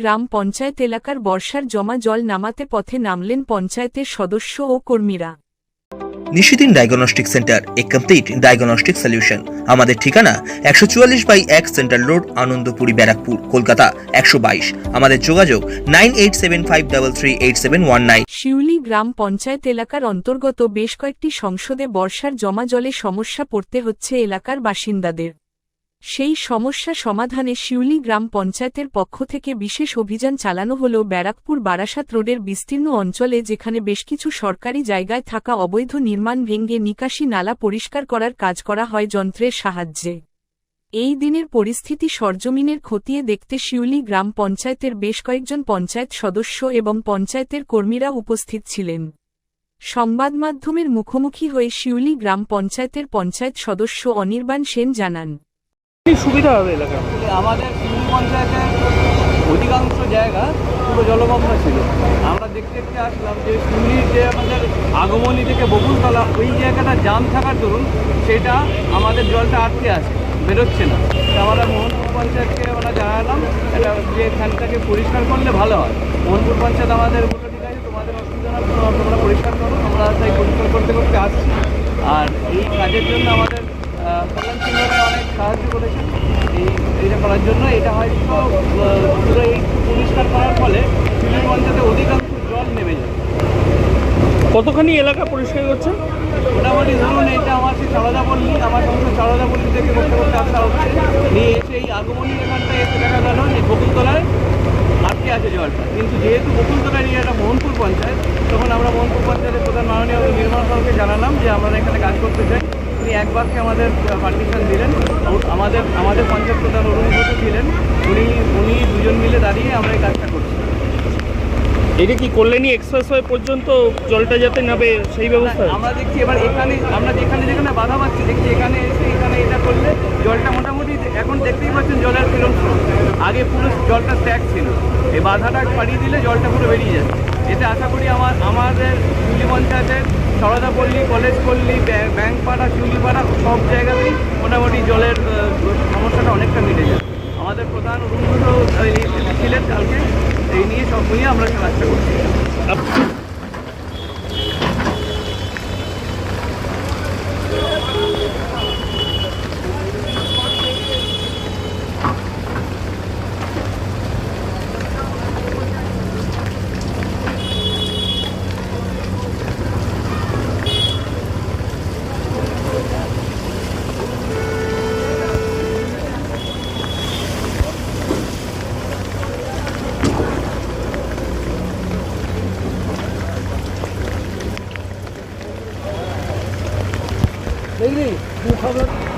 গ্রাম পঞ্চায়েত এলাকার বর্ষার জমা জল নামাতে পথে নামলেন পঞ্চায়েতের সদস্য ও কর্মীরা। নিশিদিন ডায়াগনস্টিক সেন্টার এ কমপ্লিট ডায়াগনস্টিক সলিউশন। আমাদের ঠিকানা একশো চুয়াল্লিশ বাই এক সেন্ট্রাল রোড আনন্দপুরি ব্যারাকপুর কলকাতা একশো বাইশ। আমাদের যোগাযোগ nine eight seven five double three eight seven one nine. Shiuli গ্রাম পঞ্চায়েত এলাকার অন্তর্গত বেশ কয়েকটি সংসদে বর্ষার জমা জলে সমস্যা পড়তে হচ্ছে এলাকার বাসিন্দাদের। সেই সমস্যা সমাধানে শিউলি গ্রাম পঞ্চায়েতের পক্ষ থেকে বিশেষ অভিযান চালানো হল ব্যারাকপুর বারাসাত রোডের বিস্তীর্ণ অঞ্চলে যেখানে বেশ কিছু সরকারি জায়গায় থাকা অবৈধ নির্মাণ ভেঙে নিকাশি নালা পরিষ্কার করার কাজ করা হয় যন্ত্রের সাহায্যে। এই দিনের পরিস্থিতি সরজমিনের খতিয়ে দেখতে শিউলি গ্রাম পঞ্চায়েতের বেশ কয়েকজন পঞ্চায়েত সদস্য এবং পঞ্চায়েতের কর্মীরা উপস্থিত ছিলেন। সংবাদ মাধ্যমের মুখোমুখি হয়ে শিউলি গ্রাম পঞ্চায়েতের পঞ্চায়েত সদস্য অনির্বাণ সেন জানান কি সুবিধা হবে এলাকা আমাদের শিউলি পঞ্চায়েতের অধিকাংশ জায়গা পুরো জলমগ্ন ছিল। আমরা দেখতে দেখতে আসলাম যে শিউলির যে আমাদের আগমনী থেকে বকুলতলা, ওই জায়গাটা জাম থাকার দরুন সেটা আমাদের জলটা আটকে আছে, বেরোচ্ছে না। আমরা মোহনপুর পঞ্চায়েতকে আমরা জানালাম, এটা যে এখানটাকে পরিষ্কার করলে ভালো হয়। মোহনপুর পঞ্চায়েত আমাদের বলল ঠিক আছে তোমাদের অসুবিধা না তোমরা পরিষ্কার করো, আমরা তাই পরিষ্কার করতে করতে আসছি। আর এই কাজের জন্য আমাদের কল্যাণ সিংহরা অনেক সাহায্য করেছেন। এই এইটা করার জন্য। এটা হয়তো পুরো এই পরিষ্কার করার ফলে পঞ্চায়েতে অধিকাংশ জল নেমে যাবে কতখানি এলাকা পরিষ্কার করছে? মোটামুটি ধরুন এটা আমার সেই চারদা পল্লী আমার সমস্ত চারদা পল্লী থেকে করতে করতে আসা হচ্ছে। নিয়ে এসে এই আগমনী এখানটায় এসে দেখা গেল যে বকুলতলায় আটকে আছে জলটা। কিন্তু যেহেতু বকুলতলার এরিয়াটা মোহনপুর পঞ্চায়েত তখন আমরা মোহনপুর পঞ্চায়েতের প্রধান মাননীয় নির্মাণ সাহকে জানালাম যে আমরা এখানে কাজ করতে চাই। উনি এক বাক্যে আমাদের পারমিশন দিলেন। আমাদের আমাদের পঞ্চায়েত প্রধান অরুণ ঘোষ ছিলেন। উনি উনি দুজন মিলে দাঁড়িয়ে আমরা এই কাজটা করছি। এটা কি কল্যাণী এক্সপ্রেসওয়ে পর্যন্ত জলটা যাতে নাবে সেই ব্যবস্থা? আমরা দেখছি এবার এখানে আমরা যেখানে যেখানে বাধা পাচ্ছি দেখছি এখানে এসে এখানে এটা করলে জলটা মোটামুটি এখন দেখতেই পাচ্ছেন জলের কিরম আগে পুরো জলটা স্ট্যাক ছিল। এই বাধাটা পাড়িয়ে দিলে জলটা পুরো বেরিয়ে যাচ্ছে এতে আশা করি আমার, আমাদের শিউলি পঞ্চায়েতের সরদা পল্লী, কলেজ পল্লী, ব্যাং- ব্যাংকপাড়া, শিউলিপাড়া সব জায়গাতেই মোটামুটি জলের সমস্যাটা অনেকটা মিটে যায় আমাদের প্রধান অরুণ ছিলেন কালকে, এই নিয়ে সব নিয়ে আমরা কাজটা করছি। 내일 녹화가 그